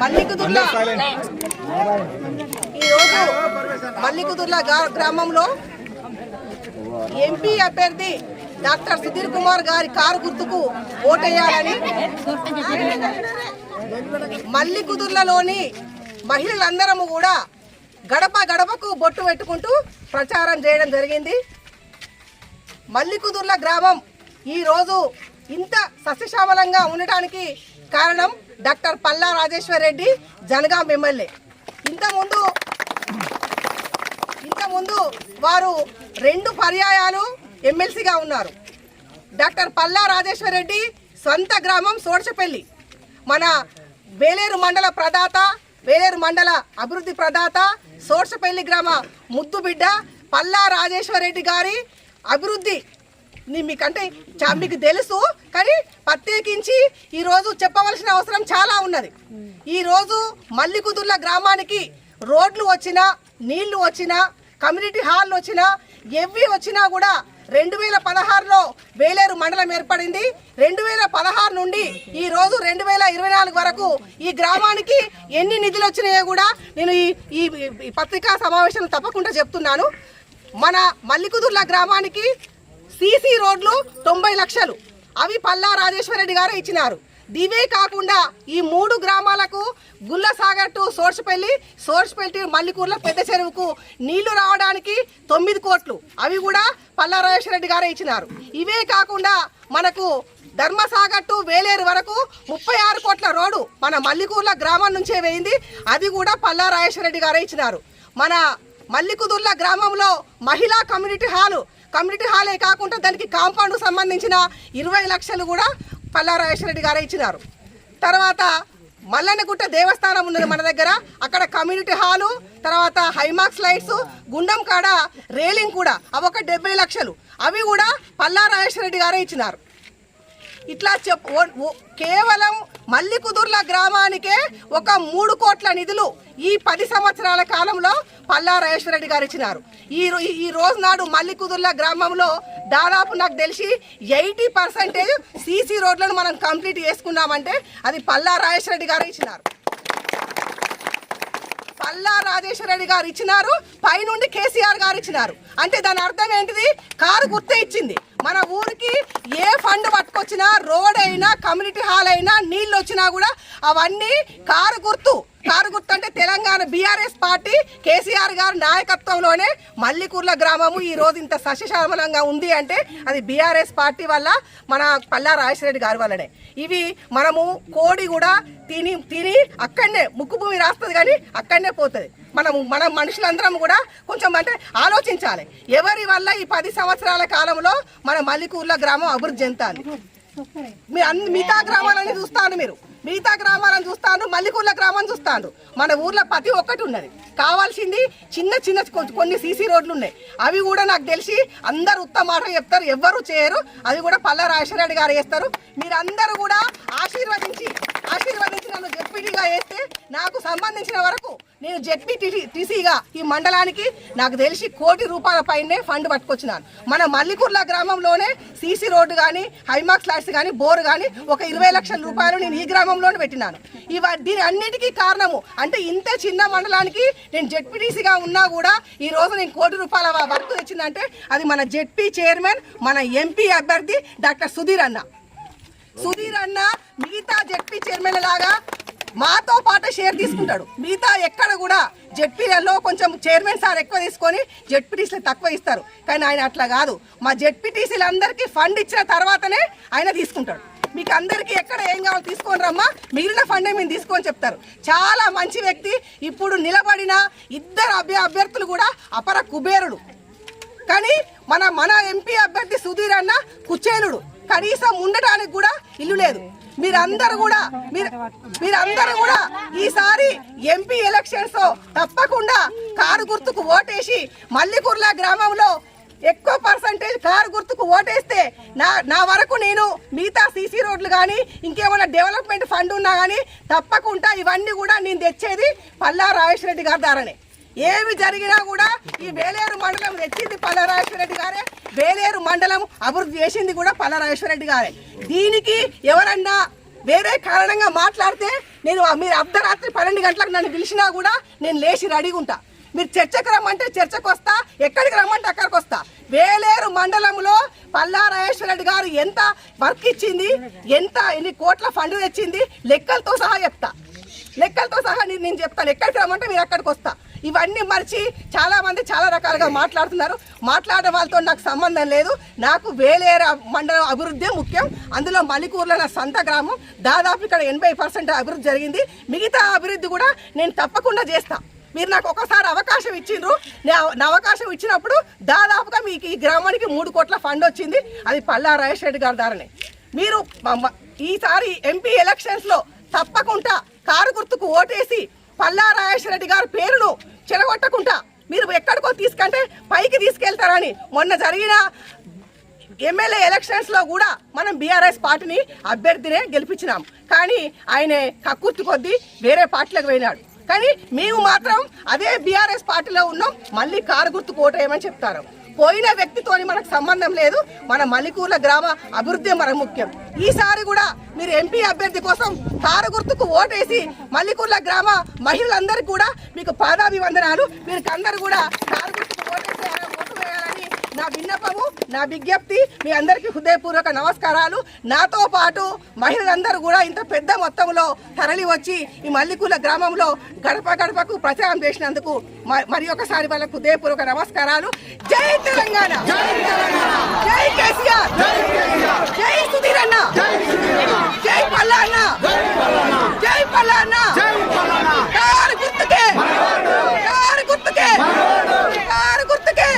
మల్లికుదుర్ల ఈరోజు మల్లికుదుర్ల గ్రామంలో ఎంపీ అభ్యర్థి డాక్టర్ సుధీర్ కుమార్ గారి కారు గుర్తుకు ఓటేయాలని మల్లికుదుర్లలోని మహిళలందరము కూడా గడప గడపకు బొట్టు పెట్టుకుంటూ ప్రచారం చేయడం జరిగింది. మల్లికుదుర్ల గ్రామం ఈరోజు ఇంత సస్యశ్యామలంగా ఉండటానికి కారణం డాక్టర్ పల్లా రాజేశ్వర్ రెడ్డి జనగాం ఎమ్మెల్యే ఇంతకుముందు ఇంతకుముందు వారు రెండు పర్యాయాలు ఎమ్మెల్సీగా ఉన్నారు. డాక్టర్ పల్లా రాజేశ్వర్ రెడ్డి సొంత గ్రామం సోడ్చపల్లి. మన వేలేరు మండల ప్రదాత వేలేరు మండల అభివృద్ధి ప్రదాత సోడ్చపల్లి గ్రామ ముద్దుబిడ్డ పల్లా రాజేశ్వర్ రెడ్డి గారి అభివృద్ధి మీకంటే చా- మీకు తెలుసు కానీ ప్రత్యేకించి ఈరోజు చెప్పవలసిన అవసరం చాలా ఉన్నది. ఈరోజు మల్లికుదుర్ల గ్రామానికి రోడ్లు వచ్చినా నీళ్ళు వచ్చినా కమ్యూనిటీ హాల్ వచ్చినా ఎవ్వి వచ్చినా కూడా రెండు వేల పదహారులో వేలేరు మండలం ఏర్పడింది. రెండు వేల పదహారు నుండి ఈ రోజు రెండు వేల ఇరవై నాలుగు వరకు ఈ గ్రామానికి ఎన్ని నిధులు వచ్చినాయో కూడా నేను ఈ ఈ పత్రికా సమావేశం తప్పకుండా చెప్తున్నాను. మన మల్లికుదుర్ల గ్రామానికి సీసీ రోడ్లు తొంభై లక్షలు. అవి పల్లా రాజేశ్వరరెడ్డి గారు ఇచ్చినారు. ఇవే కాకుండా ఈ మూడు గ్రామాలకు గుల్లసాగర్ టు సోర్సుపల్లి సోర్సుపల్లి మల్లికూర్ల పెద్ద చెరువుకు నీళ్ళు రావడానికి తొమ్మిది కోట్లు. అవి కూడా పల్లా రాజేశ్వరరెడ్డి గారే ఇచ్చినారు. ఇవే కాకుండా మనకు ధర్మసాగర్ టు వేలేరు వరకు ముప్పై ఆరు కోట్ల రోడ్డు మన మల్లికూర్ల గ్రామం నుంచే వేయింది. అది కూడా పల్లా రాజేశ్వరరెడ్డి గారే ఇచ్చినారు. మన మల్లికుదుర్ల గ్రామంలో మహిళా కమ్యూనిటీ హాలు కమ్యూనిటీ హాలే కాకుండా దానికి కాంపౌండ్ సంబంధించిన ఇరవై లక్షలు కూడా పల్లా రెడ్డి గారే ఇచ్చినారు. తర్వాత మల్లన్నగుట్ట దేవస్థానం ఉన్నది మన దగ్గర. అక్కడ కమ్యూనిటీ హాలు తర్వాత హైమాక్స్ లైట్స్ గుండం కాడ రేలింగ్ కూడా అవి ఒక డెబ్బై లక్షలు. అవి కూడా పల్లా రెడ్డి గారే ఇచ్చినారు. ఇట్లా చెప్ కేవలం మల్లికుదుర్ల గ్రామానికే ఒక మూడు కోట్ల నిధులు ఈ పది సంవత్సరాల కాలంలో పల్లా రెడ్డి గారు ఇచ్చినారు. ఈ ఈ- ఈ రోజు నాడు మల్లికుదుర్ల గ్రామంలో దాదాపు నాకు తెలిసి ఎయిటీ పర్సెంటేజ్ సీసీ రోడ్లను మనం కంప్లీట్ చేసుకున్నామంటే అది పల్లా రెడ్డి గారు ఇచ్చినారు. పల్లా రాజేశ్వరరెడ్డి గారు ఇచ్చినారు పైనుండి కేసీఆర్ గారు ఇచ్చినారు. అంటే దాని అర్థం ఏంటిది? కారు గుర్తే ఇచ్చింది. మన ఊరికి ఏ ఫండ్ పట్టుకొచ్చినా రోడ్ అయినా కమ్యూనిటీ హాల్ అయినా నీళ్ళు వచ్చినా కూడా అవన్నీ కారు గుర్తు. కారు గుర్తు అంటే తెలంగాణ బీఆర్ఎస్ పార్టీ కేసీఆర్ గారి నాయకత్వంలోనే మల్లికూర్ల గ్రామము ఈ రోజు ఇంత సస్యశ్యామలంగా ఉంది అంటే అది బీఆర్ఎస్ పార్టీ వల్ల మన పల్లా రాజశేఖరెడ్డి గారి వల్లనే. ఇవి మనము కోడి కూడా తిని తిని అక్కడనే ముక్కు భూమి రాస్తుంది కానీ అక్కడనే పోతుంది. మనము మన మనుషులందరం కూడా కొంచెం అంటే ఆలోచించాలి. ఎవరి వల్ల ఈ పది సంవత్సరాల కాలంలో మన మల్లికూర్ల గ్రామం అభివృద్ధి చెందాలి మీ అన్ని మిగతా గ్రామాలని చూస్తాను మీరు. మిగతా గ్రామాలను చూస్తాను మల్లికూర్ల గ్రామం చూస్తాను మన ఊర్లో ప్రతి ఒక్కటి ఉన్నది. కావాల్సింది చిన్న చిన్న కొన్ని సీసీ రోడ్లు ఉన్నాయి. అవి కూడా నాకు తెలిసి అందరు ఉత్తమ మాట చెప్తారు. ఎవ్వరు చేయరు. అది కూడా పల్లా రాజశేఖర గారు చేస్తారు. మీరందరూ కూడా ఆశీర్వదించి ఆశీర్వదించి నన్ను జెడ్పీటీగా వేస్తే నాకు సంబంధించిన వరకు నేను జెడ్పీ టీసీగా ఈ మండలానికి నాకు తెలిసి కోటి రూపాయల పైనే ఫండ్ పట్టుకొచ్చినాను. మన మల్లికుర్ల గ్రామంలోనే సీసీ రోడ్డు కానీ హైమాక్స్ లాస్ కానీ బోర్ కానీ ఒక ఇరవై లక్షల రూపాయలు నేను ఈ గ్రామంలోనే పెట్టినాను. ఇవ దీని అన్నిటికీ కారణము అంటే ఇంత చిన్న మండలానికి నేను జెడ్పీటీసీగా ఉన్నా కూడా ఈ రోజు నేను కోటి రూపాయల వర్క్ తెచ్చిందంటే అది మన జెడ్పీ చైర్మన్ మన ఎంపీ అభ్యర్థి డాక్టర్ సుధీర్ అన్న. సుధీర్ అన్న మిగతా జెడ్పీ చైర్మన్ లాగా మాతో పాటు షేర్ తీసుకుంటాడు. మిగతా ఎక్కడ కూడా జెడ్పీలలో కొంచెం చైర్మన్ సార్ ఎక్కువ తీసుకొని జెడ్పీటీసీలు తక్కువ ఇస్తారు. కానీ ఆయన అట్లా కాదు. మా జెడ్పీటీసీలు అందరికీ ఫండ్ ఇచ్చిన తర్వాతనే ఆయన తీసుకుంటాడు. మీకు అందరికీ ఎక్కడ ఏం కావాలో తీసుకొని రమ్మా. మిగిలిన ఫండే మేము తీసుకొని చెప్తారు. చాలా మంచి వ్యక్తి. ఇప్పుడు నిలబడిన ఇద్దరు అభ్య అభ్యర్థులు కూడా అపర కుబేరుడు కానీ మన మన ఎంపీ అభ్యర్థి సుధీర్ అన్న కుచేలుడు. కనీసం ఉండటానికి కూడా ఇల్లు లేదు. మీరందరూ కూడా మీరు మీరందరూ కూడా ఈసారి ఎంపీ ఎలక్షన్స్లో తప్పకుండా కారు గుర్తుకు ఓటేసి మల్లికుర్ల గ్రామంలో ఎక్కువ పర్సంటేజ్ కారు గుర్తుకు ఓటేస్తే నా నా వరకు నేను మిగతా సీసీ రోడ్లు కానీ ఇంకేమైనా డెవలప్మెంట్ ఫండ్ ఉన్నా కానీ తప్పకుండా ఇవన్నీ కూడా నేను తెచ్చేది పల్లా రాజేశ్వరరెడ్డి గారి ద్వారానే. ఏమి జరిగినా కూడా ఈ వేలేరు మండలం తెచ్చింది పల్లరాజేశ్వరరెడ్డి గారే. వేలేరు మండలం అభివృద్ధి చేసింది కూడా పల్లరాజేశ్వరరెడ్డి గారే. దీనికి ఎవరన్నా వేరే కారణంగా మాట్లాడితే నేను మీరు అర్ధరాత్రి పన్నెండు గంటలకు నన్ను పిలిచినా కూడా నేను లేచి రెడీగా ఉంటా. మీరు చర్చకు రమ్మంటే చర్చకు వస్తా ఎక్కడికి రమ్మంటే అక్కడికి వస్తా. వేలేరు మండలంలో పల్లా రెడ్డి గారు ఎంత వర్క్ ఇచ్చింది ఎంత ఎన్ని కోట్ల ఫండ్ తెచ్చింది లెక్కలతో సహా చెప్తా. లెక్కలతో సహా నేను నేను చెప్తాను. ఎక్కడికి రమ్మంటే మీరు అక్కడికి వస్తా. ఇవన్నీ మర్చి చాలా మంది చాలా రకాలుగా మాట్లాడుతున్నారు. మాట్లాడే వాళ్ళతో నాకు సంబంధం లేదు. నాకు వేలేర మండలం అభివృద్ధి ముఖ్యం. అందులో మలికూరులో నా సొంత గ్రామం. దాదాపు ఇక్కడ ఎనభై పర్సెంట్ అభివృద్ధి జరిగింది. మిగతా అభివృద్ధి కూడా నేను తప్పకుండా చేస్తా. మీరు నాకు ఒకసారి అవకాశం ఇచ్చిండ్రు. నా- అవకాశం ఇచ్చినప్పుడు దాదాపుగా మీకు ఈ గ్రామానికి మూడు కోట్ల ఫండ్ వచ్చింది. అది పల్లా రెడ్డి గారి ద్వారానే మీరు ఈసారి ఎంపీ ఎలక్షన్స్లో తప్పకుండా కారు గుర్తుకు ఓటేసి పల్లా రెడ్డి గారి పేరును చెరగొట్టకుండా మీరు ఎక్కడికో తీసుకంటే పైకి తీసుకెళ్తారని మొన్న జరిగిన ఎమ్మెల్యే ఎలక్షన్స్లో కూడా మనం బీఆర్ఎస్ పార్టీని అభ్యర్థినే గెలిపించినాం. కానీ ఆయన కక్కుర్తి కొద్దీ వేరే పార్టీలకు పోయినాడు. కానీ మేము మాత్రం అదే బీఆర్ఎస్ పార్టీలో ఉన్నాం మళ్ళీ కారు గుర్తు కోటేయమని చెప్తారు. పోయిన వ్యక్తితోని మనకు సంబంధం లేదు. మన మలికూర్ల గ్రామ అభివృద్ధి మనకు ముఖ్యం. ఈసారి కూడా మీరు ఎంపీ అభ్యర్థి కోసం కారు గుర్తుకు ఓటేసి మల్లికూర్ల గ్రామ మహిళలందరూ కూడా మీకు పాదాభివందనాలు. మీరు అందరు కూడా కారు గుర్తుకు ఓటేసి ఆయన ఓటు వేయాలని నా విన్నపము నా విజ్ఞప్తి మీ అందరికీ హృదయపూర్వక నమస్కారాలు. నాతో పాటు మహిళలందరూ కూడా ఇంత పెద్ద మొత్తంలో తరలి వచ్చి ఈ మల్లికూల గ్రామంలో గడప గడపకు ప్రచారం చేసినందుకు మ- మరి ఒకసారి వాళ్ళకు హృదయపూర్వక నమస్కారాలు. జై తెలంగాణ! జై